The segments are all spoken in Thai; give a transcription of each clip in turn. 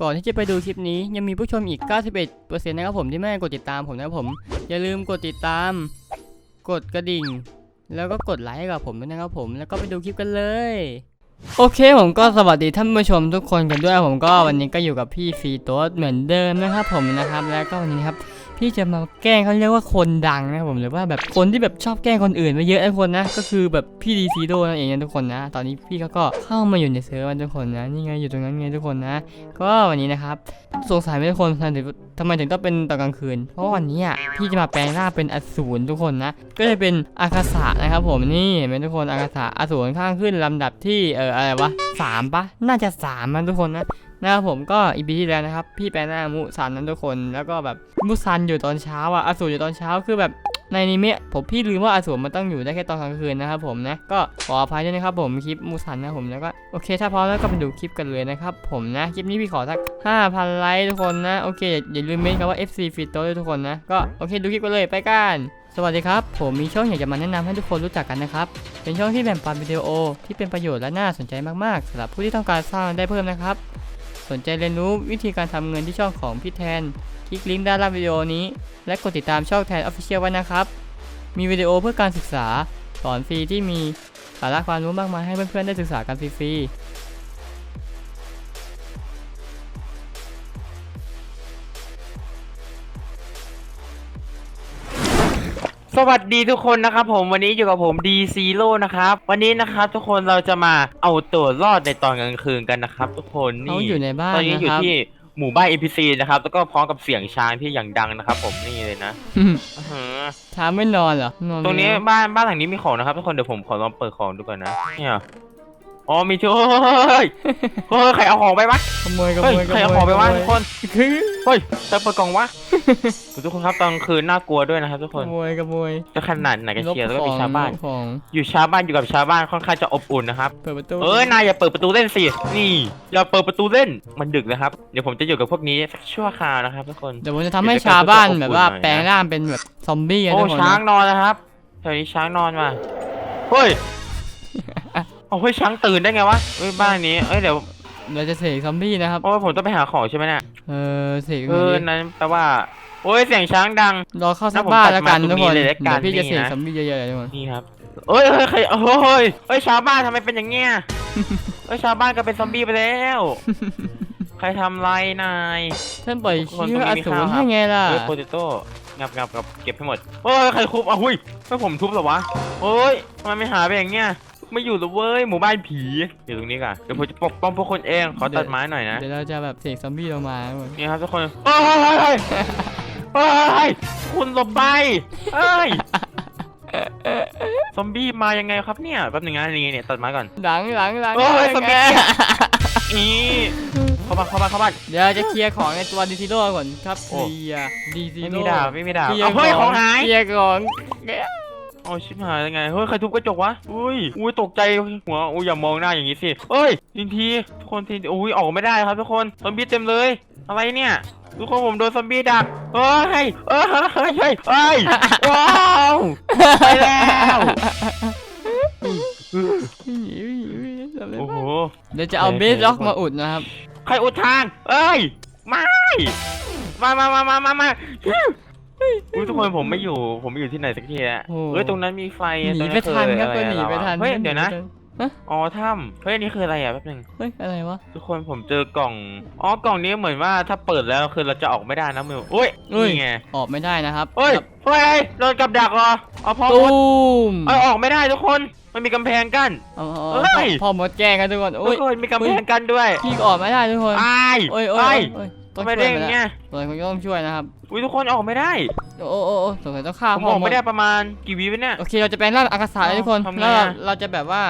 ก่อนที่จะไปดูคลิปนี้ยังมีผู้ชมอีก 91%นะครับผมที่ไม่กดติดตามผมนะครับผม อย่าลืมกดติดตาม กดกระดิ่ง แล้วก็กดไลค์ให้กับผมด้วยนะครับผม แล้วก็ไปดูคลิปกันเลย โอเคผมก็สวัสดีท่านผู้ชมทุกคนกันด้วยผมก็วันนี้ก็อยู่กับพี่ฟรีโต้เหมือนเดิมนะครับผมนะครับ แล้วก็วันนี้ครับ พี่จะมาแกล้งเขาเรียกว่าคนดังนะผมหรือว่าแบบคนที่แบบชอบแกล้งคนอื่นมาเยอะนะทุกคนนะ ก็คือแบบพี่ดีซีโดนั่นเองนะทุกคนนะ ตอนนี้พี่เขาก็เข้ามาอยู่ในเซิร์ฟนะทุกคนนะนี่ไงอยู่ตรงนั้นไงทุกคนนะ ก็วันนี้นะครับสงสัยไหมทุกคนทำไมถึงทำไมถึงต้องเป็นตอนกลางคืน เพราะวันนี้อะพี่จะมาแปลงร่างเป็นอสูรทุกคนนะ ก็จะเป็นอาคาสะนะครับผมนี่เห็นไหมทุกคนอาคาสะอสูรข้างขึ้นลำดับที่เอออะไรวะสามปะน่าจะสามนะทุกคนนะ นะครับผมก็อีพีที่แล้วนะครับ พี่แปลหน้ามุซันนั้นทุกคนแล้วก็แบบมุซันอยู่ตอนเช้าอะอสูรอยู่ตอนเช้าคือแบบในนิเมะผมพี่ลืมว่าอสูรมันต้องอยู่ได้แค่ตอนกลางคืนนะครับผมนะก็ขออภัยด้วยนะครับผมคลิปมุซันนะผมแล้วก็โอเค ถ้าพร้อมแล้วก็ไปดูคลิปกันเลยนะครับผมนะคลิปนี้พี่ขอสัก 5,000ไลค์ทุกคนนะโอเคอย่าลืมเมนคำว่า FC f i t o ด้วยทุกคนนะก็โอเคดูคลิปกันเลยไปกันสวัสดีครับ ผมมีช่องอยากจะมาแนะนำให้ทุกคนรู้จักกันนะครับ เป็นช่องที่แบ่งปันวิดีโอที่เป็นประโยชน์และน่าสนใจมากๆสำหรับผู้ที่ต้องการสร้างได้เพิ่มนะครับ สนใจเรียนรู้วิธีการทำเงินที่ช่องของพี่แทน คลิกลิงก์ด้านล่างวิดีโอนี้ และกดติดตามช่องแทนออฟฟิเชียลไว้นะครับ มีวิดีโอเพื่อการศึกษา สอนฟรีที่มีสาระความรู้มากมายให้เพื่อนๆได้ศึกษากันฟรีๆ สวัสดีทุกคนนะครับผมวันนี้อยู่กับผม D Zero นะครับ วันนี้นะครับทุกคนเราจะมาเอาตัวรอดในตอนกลางคืนกันนะครับ ทุกคนเขานี่อยู่ในบ้านตอนนี้นะอยู่ครับที่หมู่บ้าน NPC นะครับ แล้วก็พร้อมกับเสียงช้างที่อย่างดังนะครับ ผมนี่เลยนะอื้อหือช้าไม่นอนเหรอนอนตรงนี้แล้วบ้านบ้านหลังนี้มีของนะครับ ทุกคนเดี๋ยวผมขอลองเปิดของดูก่อนนะเนี่ย อ๋อมีช่วยเฮ้ยใครเอาของไปวะขโมยขเฮ้ยโมยขใครเอาโมของยไปวะขโมทุยกคนเฮ้ยใครเปิดกล่องวะทุกคนครับตอนกลางคืนน่ากลัวด้วยนะครับทุกขคนโมยขโมยจะขนาดไหนกันเชียร์แล้วก็มีชาวบ้านลของอยู่ชาวบ้านอยู่กับชาวบ้านค่อนข้างจะอบอุ่นนะครับ เปิดประตูเอ้ยนายอย่าเปิดประตูเล่นสิ นี่อย่าเปิดประตูเล่น มันดึกแล้วครับ เดี๋ยวผมจะอยู่กับพวกนี้สักชั่วคราวนะครับทุกคน เดี๋ยวผมจะทำให้ชาวบ้านแบบว่าเดี๋ยวจะแปลงร่างเป็นแบบซอมบี้อะโอ้ทุกคนช้างนะนอนนะครับแถวนี้ช้างนอนมา เฮ้ย โอ้เฮ้ยช้างตื่นได้ไงวะเอ้ยบ้านนี้เอ้ยเดี๋ยวเราจะเสกซอมบี้นะครับ โอ้ยผมต้องไปหาของใช่ไหมเนี่ยเออเสกเออนั้นแปลว่า โอ้ยเสียงช้างดัง รอเข้าสักแล้วผมบ้านตัดแล้วกันมาตรงทุกคนนี้เลยละกันเดี๋ยวพี่จะเสกนี่นะซอมบี้เยอะๆเลยทุกคนนี่ครับเอ้ยเฮ้ยใครโอ้ยเฮ้ยชาวบ้านทำไมเป็นอย่างเงี้ยเฮ้ยชาวบ้านก็เป็นซอมบี้ไปแล้วใครทำไรนายท่านปล่อยคนเชื้อตรงอนี้มีสูรข้าวครับให้ไงล่ะเฮ้ยโปเตโต้งับงับกับเก็บให้หมดเฮ้ยใครทุบอะหุ้ยไม่ผมทุบเหรอวะเฮ้ยทำไมไม่หาไปอย่างเงี้ย ไม่อยู่เลยเว้ยหมู่บ้านผีอยู่ตรงนี้ก่อนเดี๋ยวผมจะปกป้องพวกคนเองขอตัดไม้หน่อยนะเดี๋ยวเราจะแบบเสกซอมบี้ลงมาทุกคนนี่ครับทุกคนเฮ้ยเฮ้ยเฮ้ยเฮ้ยเฮ้ยคุณหลบไปเฮ้ยซอมบี้มายังไงครับเนี่ยแป๊บนึงนะนี่เนี่ยตัดไม้ก่อนหลังหลังหลังเฮ้ยซอมบี้ไงนี่เข้ามาเข้ามาเข้ามาเดี๋ยวจะเคลียร์ของในตัวดีซีโร่ก่อนครับโอ้เคลียร์ดีซีไม่โร่มีดาบไม่มีดาบเคลียเอาร์เฮ้ยของหายเคลียร์ของ โอ้ชิบหายยังไง เฮ้ย ใครทุบกระจกวะ อุ้ย อุ้ย ตกใจ หัว อุ้ย อย่ามองหน้าอย่างนี้สิเอ้ยทีทีทุกคนทีอุ้ย ออกไม่ได้ครับทุกคน ซอมบี้เต็มเลย อะไรเนี่ย ทุกคนผมโดนซอมบี้ดักเฮ้ย เฮ้ยเฮ้ยเฮ้ยเฮ้ยเฮ้ย ว้าวไปแล้วโอ้โห เดี๋ยวจะเอาเบสล็อกมาอุดนะครับ ใครอุดทาง เอ้ย ไม่ มามามามามามา อุ้ยทุกคนผมไม่อยู่ ผมอยู่ที่ไหนสักทีอะโอ้ เฮ้ยตรงนั้นมีไฟหนีตรงไปทันครับอก็อะหนีไปทันเฮ้ยเดี๋ยวนะอ๋อถ้ำเฮ้ยอันนี่คืออะไรอะแป๊บนึงเฮ้ยอะไรวะทุกคนผมเจอกล่องอ๋อกล่องนี้เหมือนว่าถ้าเปิดแล้วคือเราจะออกไม่ได้นะมิวอุ้ยอุ้ยนี่ไงออกไม่ได้นะครับเฮ้ยเฮ้ยโดนกับดักเหรอเอาพ่อตูมดมเอ้ยออกไม่ได้ทุกคนมันมีกำแพงกั้น เอาเฮ้เอายพ่อมดแกล้งกันทุกคนทุโอ้ยกคนมีกำแพงกั้นด้วย พี่ก็ออกไม่ได้ทุกคนอายโอ้ยโอ้ยโอ้ย ต้อทำงไมช่ได้วยอมันย่างแล้วเงี้ย ตัวคนก็ต้องช่วยนะครับ อุ้ยทุกคนออกไม่ได้โอ้โอ้โอ้สงสัยต้องฆ่าผมพ่อออกมไม่ดได้ประมาณกี่วิวะเนี่ย โอเคเราจะแปลงร่างอากาศเลยทุกคนทำไงแล้วเราอะ เราจะแบบว่า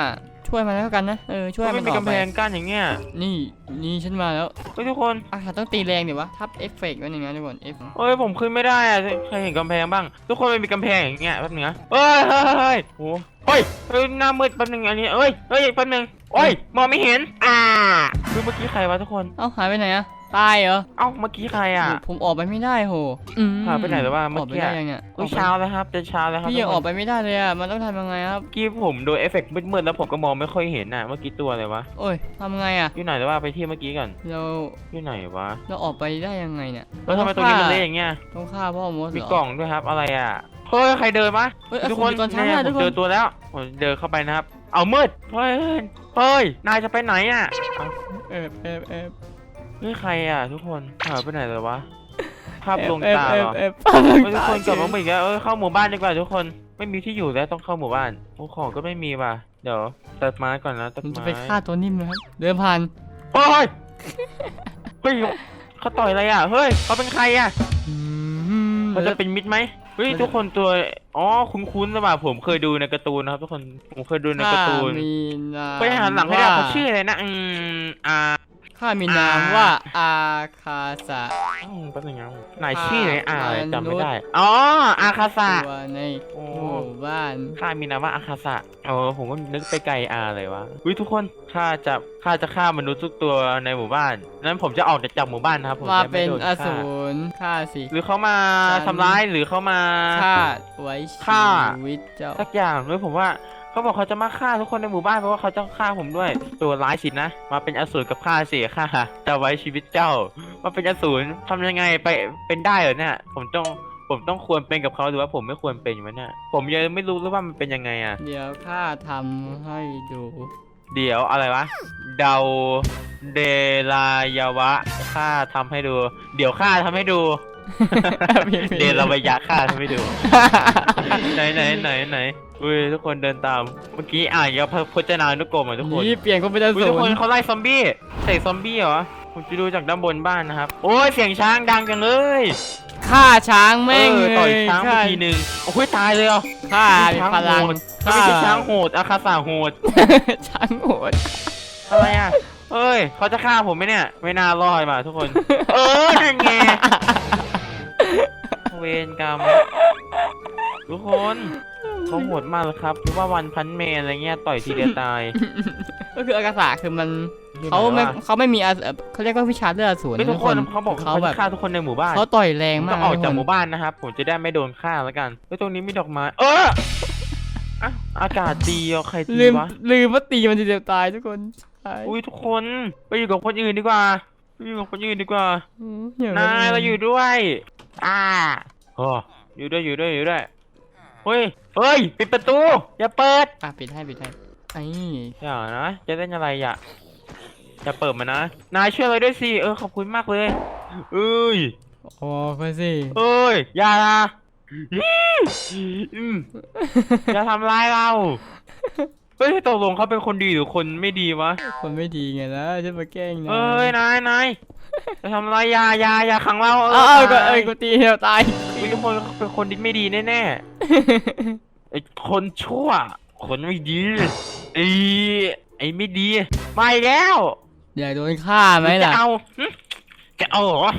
ช่วยมันแล้วกันนะเออช่วยไม่มันมีต่อไปกำแพงกั้นอย่างเงี้ยนี่นี่ฉันมาแล้วเฮ้ยทุกคนอากาศต้องตีแรงเดี๋ยววะทับเอฟเฟกต์ไว้หนึ่งนะทุกคนเอฟเฮ้ยผมขึ้นไม่ได้อะใครเห็นกำแพงบ้าง ทุกคนมันมีกำแพงอย่างเงี้ยแป๊บนึงนะเฮ้ยเฮ้ยเฮ้ยโอ้เฮ้ยเฮ้ยหน้ามืดแป๊บนึงอันนี้เฮ้ยเฮ้ยแป๊บนึงโโอ้ยมองไม่เห็นอ่าคือเมื่อกี้ใครวะทุกคน เอ้าหายไปไหนอะ ตายเหรอเอ้าเมื่อกี้ใครอะผมออกไปไม่ได้โหอืมหายไปไหนหรือว่าอเมื่ออกไปกี้ได้อะยังเนี่ยอุ้ยเช้าแล้วครับจะเช้าแล้วครับพี่ยังทุออกคนไปไม่ได้เลยอะมันต้องทำยังไงครับ เมื่อกี้ผมโดนเอฟเฟกต์มืดๆแล้วผมก็มองไม่ค่อยเห็นน่ะเมื่อกี้ตัวอะไรวะโอ้ยทำไงอะอยู่ไหนหรือว่าไปที่เมื่อกี้ก่อนเราอยู่ไหนวะเราออกไปได้ยังไงเนี่ยแล้วทำไมตรงนี้มันเละอย่างเงี้ยต้องฆ่าพ่อมดเหรมีอกล่องด้วยครับอะไรอะเฮ้ยใครเดินมาเฮ้ยทุกคนตอนเช้าเนี่ยทุผกมคเจอนตัวแล้วผมเดินเข้าไปนะครับ เอามืดเฮ้ยเฮ้ยนายจะไปไหนอะเอาเอบเอบ เอบเฮ้ยใครอะทุกคนหายไปไหนเลยวะ ภาพลวงตาเอเหบรอเอบเอบเฮ้ยทุกคนกลับมาอีกแล้วเออเข้าหมู่บ้านดีกว่าทุกคน ไม่มีที่อยู่แล้วต้องเข้าหมู่บ้านโอ้ของก็ไม่มีว่ะ เดี๋ยวตัดไม้ก่อนนะตัดผมจะไม้ไปฆ่าตัวนิ่มนะครับ เดินผ่านเฮ้ยเฮ้ยเขาต่อยอะไรอะ เฮ้ยเขาเป็นใครอะอืมเขาจะเป็นมิตรไหมเฮ้ยมันจะทุกคนตัวอ๋อคุ้นๆหรือเปล่าผมเคยดูในการ์ตูนนะครับทุกคนผมเคยดูในการ์ตูนข้มีนามไปหันหลังให้ได้ว่าเขาชื่ออะไรนะอืมอ่า ข้ามีนามว่าอาคาสะอืมแป๊บนึงนะนายชื่ออะไรอ่าอ่าจำไม่ได้ อ๋อ อาคาสะตัวในโอ้หมู่บ้านข้ามีนามว่าอาคาสะเออผมก็นึกไปไกลอาเลยวะอุ้ยทุกคนข้าจะข้าจะฆ่ามนุษย์ทุกตัวในหมู่บ้าน นั้นผมจะออกจากหมู่บ้านนะครับผมมาจะเป็ไม่นโดนอฆ่าสูรฆ่าสิหรือเขามาฉันทำร้ายหรือเขามาฆ่าไว้ฆ่าชีวิตเจ้าสักอย่างด้วยผมว่า เขาบอกเขาจะมาฆ่าทุกคนในหมู่บ้านเพราะว่าเขาจะฆ่าผมด้วย ตัวร้ายสินะ มาเป็นอสูรกับข้าสิข้าจะไว้ชีวิตเจ้า มาเป็นอสูรทำยังไงไปเป็นได้เหรอเนี่ย ผมต้องผมต้องควรเป็นกับเขาหรือว่าผมไม่ควรเป็นวะเนี่ย ผมยังไม่รู้เลยว่ามันเป็นยังไงอะเดี๋ยวข้าทำให้ดู เดี๋ยวอะไรวะ เดาเดลายาวะข้าทำให้ดู เดี๋ยวข้าทำให้ดู เดลายะข้าทำให้ดู ไหนไหนไหนไหนอุ้ยทุกคนเดินตาม เมื่อกี้อ่านกับพจนานุกรมอะทุกคนนี่เปลี่ยนก็เป็นออุ้ยสูทุกคนรเขาไล่ซอมบี้ใส่ซอมบี้เหรอผมจะดูจากด้านบนบ้านนะครับ โอ้ยเสียงช้างดังจังเลยฆ่าช้างแม่งเออเลต่อยยช้างไปฆ่าทีนึงโอ้ยตายเลยเหรอฆ่าช้างพลังโหดไม่ใช่ช้างโหดอาคาสาโหดช้างโหดอะไรอะเอ้ยเขาจะฆ่าผมไหมเนี่ย ไม่น่ารอดมาทุกคน เออนั่นไงเวรกรรม ทุกคนเขาโหดมากเลยครับหรือว่าวันพันเมนอะไรเงี้ยต่อยทีเดียวตาย ก็คืออากาศะคือมันอยู่ไหนเขาไม่วะเขาไม่มีอาเอ่อเขาเรียกว่าวิชาเลือดอสูรไม่ทุกคนเขาบอกเขาเขาแบจะบฆ่าทุกคนในหมู่บ้านเขาต่อยแรงผมมาต้กองออกจากทุหคนมู่บ้านนะครับ ผมจะได้ไม่โดนฆ่าแล้วกันเฮ้ยตรงนี้มีดอกไม้เอออะอากาศดีอะใครตีลืมวะลืมว่าตีมันทีเดียวตายทุกคนตายอุ้ยทุกคนไปอยู่กับคนอื่นดีกว่าไปอยู่กับคนอื่นดีกว่า อืมเดี๋วนายเราอยู่ด้วย อ่าโอ้อยู่ด้วยอยู่ด้วยอยู่ด้วย เฮ้ย เฮ้ย ปิดประตู อย่าเปิด อะปิดให้ปิดให้ไอ้อย่านะ จะเล่นอะไรอย่าอย่าเปิดมานะ นายช่วยเราด้วยสิ เออขอบคุณมากเลยเอ้ยโอ้ไปสิเอ้ย อย่านะอืมอย่าทำร้ายเรา เฮ้ยตกลงเขาเป็นคนดีหรือคนไม่ดีวะ คนไม่ดีไงนะฉันมาแกล้งนะเอ้ยนายนายจะ ทำอะไรอยาอยาอยาขังเราเอ้าวก็ตายเอ้ยกูตีเดียวตายอุ๊ยทุกคนเป็นคนที่ไม่ดีแน่ๆไอ้คนชั่ว คนไม่ดีไอ้ไอ้ไม่ดีมาอีกแล้วอยากโดนฆ่าไหมจะล่ะเอาหึจะเอาเหรอ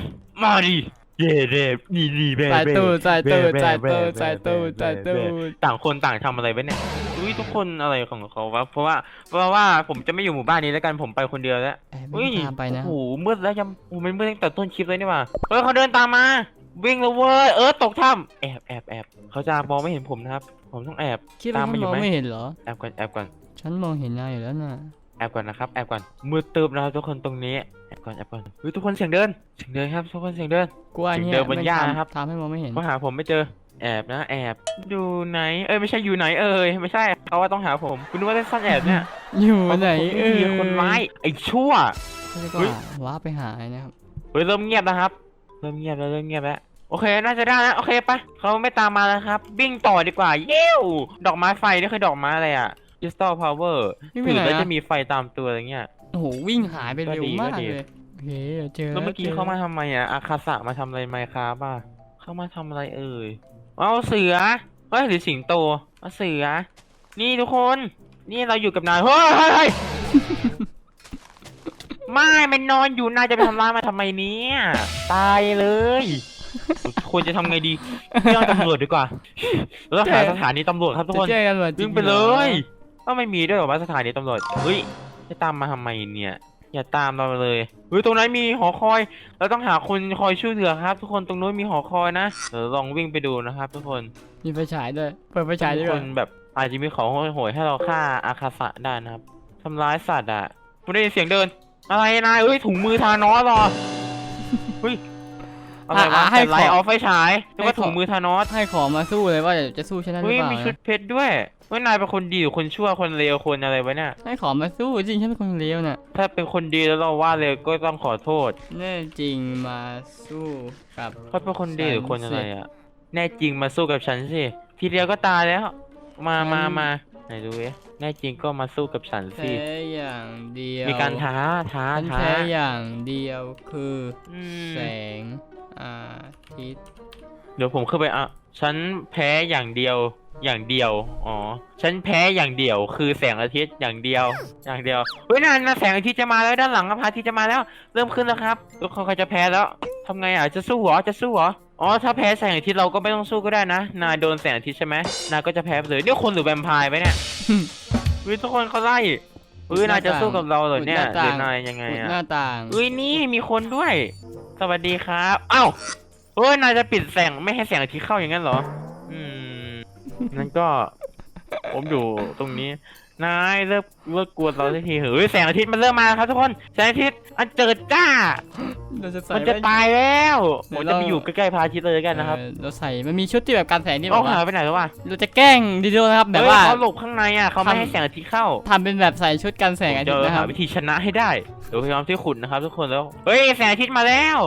มาดิ เย่เย่นี่นี่แบ่ใส่ตู้ใส่ตู้แบ่ใส่แบ่ตู้แบ่ใส่ตู้แบ่ใส่ตู้แบ่ต่างคนต่างทำอะไรไว้เนี่ยอุ้ยทุกคนอะไรของเขาวะเพราะว่าเพราะว่าผมจะไม่อยู่หมู่บ้านนี้แล้วกันผมไปคนเดียวแล้วแอบอุ้ยไม่ตามไปนะโอ้โหมืดแล้วยังโอ้โหมันมืดตั้งแต่ต้นคลิปเลยนี่หว่าเฮ้ยเขาเดินตามมา วิ่งแล้วเว้ยเออตกถ้ำแอบแอบแอบเขาจะมองไม่เห็นผมนะครับ ผมต้องแอบคิดว่าตามฉัมานอยู่มองไหมไม่เห็นเหรอแอบก่อนแอบก่อนฉันมองเห็นนายอยู่แล้วน่ะ แอบก่อนนะครับแอบก่อนมืดตึบนะครับทุกคนตรงนี้แอบก่อนแอบก่อนเฮ้ยทุกคนเสียงเดินเสียงเดินครับทุกคนเสียงเดินกูว่าถึงเนี่ยเดินบนแม่งหญ้าทำนะครับ ทำให้มองไม่เห็นก็หาผมไม่เจอแอบนะแอบดูไหน เอ้ยไม่ใช่อยู่ไหนเอ้ยไม่ใช่เขาว่าต้องหาผมคุณนึกว่าเล่นซ่อนแอบเนี่ยอยู่ไหนเขาเอเป็นคนอไม่ดีคนร้ายไอ้ชั่วเขาเรียกเฮ้ยว่าว้าไปหานะครับเฮ้ยเริ่มเงียบแล้วครับ เริ่มเงียบแล้วเริ่มเงียบแล้วโอเค น่าจะได้แล้วโอเคไปเขาไม่ตามมาแล้วครับวิ่งต่อดีกว่า เย้วดอกไม้ไฟนี่คือดอกไม้อะไรอะ Crystal Power นี่ถืเป็นอไงแล้วนะ จะมีไฟตามตัวอะไรเงี้ย โอ้โหวิ่งหายไปเร็วก็ดีมากก็ดี เลยโอเคเจอแล้วเมื่อกี้จ เขามาทำไมอะอาคาสะมาทำอะไรไมครับป่ะเขามาทำอะไรเอ่ยเอาเสือเฮ้ยหรือสิงโตเอาเสือ นี่ทุกคน นี่เราอยู่กับนายเฮ้ยเฮ้ยเฮ้ย ไม่มันนอนอยู่นายจะไปทำร้ายมาทำไมเนี่ยตายเลยควรจะทำไงดีเรื่องตำรวจดีกว่าเราหาสถานีตำรวจครับทุกจะคนแจ้งกันว่าจริวิ่งงไปเลย ก็ไม่มีด้วยเหรอว่าสถานีตำรวจเฮ้ยจะตามมาทำไมเนี่ย อย่าตามเราเลยเฮ้ยตรงนั้นมีหอคอย เราต้องหาคนคอยช่วยเหลือครับ ทุกคนตรงนู้นมีหอคอยนะเดี๋ยวลองวิ่งไปดูนะครับ ทุกคนมีไฟฉายด้วยเปิดไฟฉายด้วทุยกก่คอนนแบบอาจจะมีของโหยๆให้เราฆ่าอาคาสะได้นะครับทำร้ายสัตว์อะคุณได้ยินเสียงเดิน อะไรนายเอ้ยถุงมือทานอสเหรอเฮ้ยอะไรวะอะให้แต่ไลขอท์ออฟไฟฉายหรือว่าให้ขอถุงมือทานอสให้ของมาสู้เลยว่าจะสู้ชนะหรืเฮ้อยเปล่ามีชุดนะเพชรด้วย เฮ้ยนายเป็นคนดีหรือคนชั่วคนเลวคนอะไรวะเนี่ยให้ของมาสู้จริงฉันเป็นคนเลวน่ะถ้าเป็นคนดีแล้วเราว่าเลวก็ต้องขอโทษ แน่จริงมาสู้กับเขาเป็นคนดีหรือคนอะไรฉันสิอะ แน่จริงมาสู้กับฉันสิทีเดียวก็ตายแล้ว มาฉันมามาไหนดูเอ๊ะแน่จริงก็มาสู้กับฉันสิแพ้อย่างเดียวมีการท้าท้าฉันท้าแพ้อย่างเดียวคืออืมแสงอาทิตย์เดี๋ยวผมขึ้นไปอะฉันแพ้อย่างเดียว อย่างเดียว อ๋อ ฉันแพ้อย่างเดียว คือแสงอาทิตย์อย่างเดียว อย่างเดียว เฮ้ยนั่นนะแสงอาทิตย์จะมาแล้วด้านหลังพระอาทิตย์จะมาแล้ว เริ่มขึ้นแล้วครับทุกคนเขาจะแพ้แล้วทำไงอะ จะสู้เหรอ จะสู้เหรอ อ๋อ ถ้าแพ้แสงอาทิตย์เราก็ไม่ต้องสู้ก็ได้นะ นายโดนแสงอาทิตย์ใช่ไหมนายก็จะแพ้ไปเลยเนี่ยคนหรือแวมไพร์ไปเนี่ย เฮ้ยทุกคนเขาไล่เฮ้ยนายจะสู้กับเราเหรอเนี่ยหรือนายยังไงขุดอะหน้าต่างเอ้ยนี่มีคนด้วย สวัสดีครับเอ้าเฮ้ยนายจะปิดแสงไม่ให้แสงอาทิตย์เข้าอย่างนั้นเหรออืม นั่นก็ ผมอยู่ตรงนี้ นายเลิกเลิกกวนเราสักทีเฮ้ยแสงอาทิตย์มันเริ่มมาแล้วครับทุกคนแสงอาทิตย์อันเจิดจ้า เราจะใส่มันจะไว้ตายแล้วเดี๋ผยวมจะไปเราอยู่ใกล้ๆพระอาทิตย์เลยกันนะครับเออเราใส่มันมีชุดที่แบบการแสงที่แบเอาบว่าหายไปไหนแล้ววะเราจะแกล้งดีโดนะครับแบบเฮ้ยว่า เขาหลบข้างในอะเขาไม่ทำ ให้แสงอาทิตย์เข้าทำเป็นแบบใส่ชุดกันแสงอาทิตย์ผมนะจะคหารับวิธีชนะให้ได้เดี๋ยวพยายามที่ขุดนะครับ ทุกคนแล้วเฮ้ยแสงอาทิตย์มาแล้ว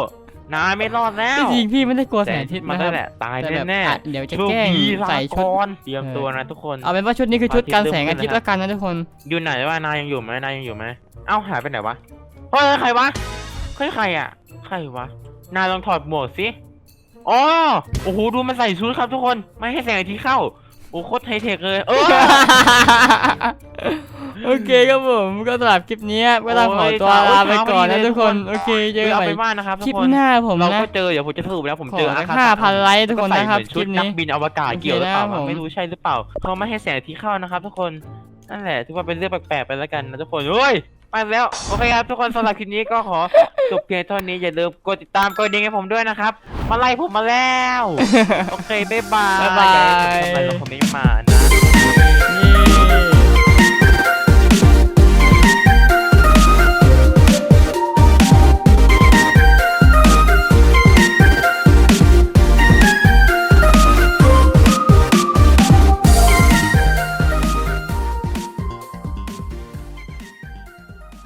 นายไม่รอดแล้วจริงๆพี่ไม่ได้กลัวแสงอาทิตย์มันนะคนั่รับนแหละตายแต่แบบแน่อะเดี๋ยวๆจะโชคแกล้งดีใส่ลาชุด ก่อนเตรียมตัวนะทุกคน เอาเป็นว่าชุดนี้คือชุดกันแสงอาทิตย์อาทิตย์แล้วกันนะทุกคน อยู่ไหนวะนายยังอยู่ไหมนายยังอยู่ไหมเอ้าหายไปไหนวะเฮ้ยใครวะเฮ้ยใครอะใครวะนายลองถอดหมวกสิอ๋อโอ้โหดูมันใส่ชุดครับทุกคนไม่ให้แสงอาทิตย์เข้าโอ้โคตรไฮเทคเลยเออโอ เคครับผมก็สำหรับคลิปนี้ก็ต้องขอโอ้ยตัวลาไปก่อนนะเช้าพอดีเลยทุกคนทุกคนโอเคเจอเฮ้ยกันเอาใหม่ไปว่านะครับคลิทุปกคนหน้าผมเรานะก็เจอเดี๋ยวผมจะสรุปแล้วผมขอเจออาคาห้าสะพันไลค์ทุกคนนะครับก็คลิปใส่เหมือชุดนันี้กบินอวกาศโอเคเกี่ยวหรือเปล่านะครับผมไม่รู้ใช่หรือเปล่าเขาไม่ให้แสงอาทิตย์เข้านะครับ ทุกคนนั่นแหละถือว่าเป็นเรื่องแปลกๆไปแล้วกันนะทุกคนเฮ้ยไปแล้วโอเคครับทุกคนสำหรับคลิปนี้ก็ขอจบเพียงเท่านี้อย่าลืมกดติดตามกดดิ่งให้ผมด้วยนะครับ มาไล่ผมมาแล้ว โอเคบ๊ายบายบ๊ายบาย